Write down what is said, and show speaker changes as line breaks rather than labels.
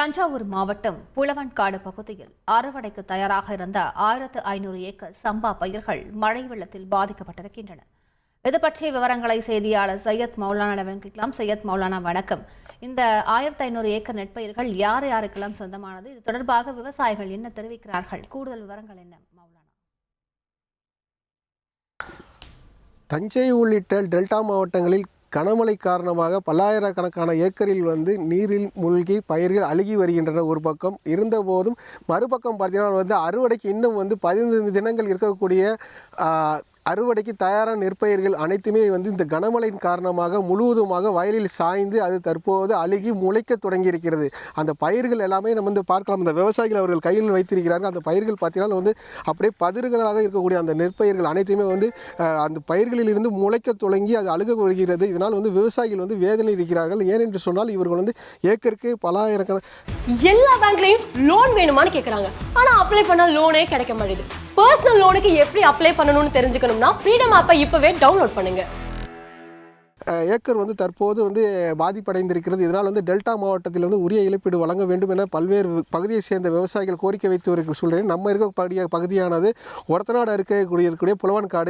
தஞ்சாவூர் மாவட்டம் புலவன்காடு பகுதியில் அறுவடைக்கு தயாராக இருந்த ஆயிரத்து ஐநூறு ஏக்கர் சம்பா பயிர்கள் மழை வெள்ளத்தில் பாதிக்கப்பட்டிருக்கின்றன. இது பற்றிய விவரங்களை செய்தியாளர் சையத் மௌலானா கேட்கலாம் சையத் மௌலானா வணக்கம். இந்த ஆயிரத்தி ஐநூறு ஏக்கர் நெற்பயிர்கள் யார் யாருக்கெல்லாம் சொந்தமானது? இது தொடர்பாக விவசாயிகள் என்ன தெரிவிக்கிறார்கள்? கூடுதல் விவரங்கள் என்ன மௌலானா?
தஞ்சை உள்ளிட்ட டெல்டா மாவட்டங்களில் கனமழை காரணமாக பல்லாயிரக்கணக்கான ஏக்கரில் வந்து நீரில் மூழ்கி பயிர்கள் அழுகி வருகின்றன ஒரு பக்கம். இருந்தபோதும் மறுபக்கம் பார்த்தீங்கன்னா வந்து அறுவடைக்கு இன்னும் வந்து பதினைந்து தினங்கள் இருக்கக்கூடிய அறுவடைக்கு தயாரான நெற்பயிர்கள் அனைத்துமே வந்து இந்த கனமழையின் காரணமாக முழுவதுமாக வயலில் சாய்ந்து அது தற்போது அழுகி முளைக்க தொடங்கி இருக்கிறது அந்த பயிர்கள் எல்லாமே நம்ம வந்து பார்க்கலாம். இந்த விவசாயிகள் அவர்கள் கையில் வைத்திருக்கிறார்கள். அந்த பயிர்கள் பார்த்தீங்கன்னா வந்து அப்படியே பதிர்களாக இருக்கக்கூடிய அந்த நெற்பயிர்கள் அனைத்துமே வந்து அந்த பயிர்களில் இருந்து முளைக்க தொடங்கி அது அழுக வருகிறது. இதனால் வந்து விவசாயிகள் வந்து வேதனை இருக்கிறார்கள். ஏனென்று சொன்னால் இவர்கள் வந்து ஏக்கருக்கு பலாயிரக்கண
எல்லா பேங்க்லையும் வேணுமான்னு கேட்குறாங்க ஆனா அப்ளை பண்ண லோனே கிடைக்க மாட்டேது பர்சனல் லோனுக்கு எப்படி அப்ளை பண்ணணும்னு தெரிஞ்சுக்கணும்னா ஃப்ரீடம் ஆப்பை இப்போவே டவுன்லோட் பண்ணுங்க.
ஏக்கர் வந்து தற்போது வந்து பாதிப்படைந்திருக்கிறது. இதனால் வந்து டெல்டா மாவட்டத்தில் வந்து உரிய இழப்பீடு வழங்க வேண்டும் என பல்வேறு பகுதியை சேர்ந்த விவசாயிகள் கோரிக்கை வைத்து வருகிற சூழ்நிலை நம்ம இருக்கக்கூடிய பகுதியானது ஒரத்தநாடு இருக்கக்கூடிய இருக்கக்கூடிய புலவன்காடு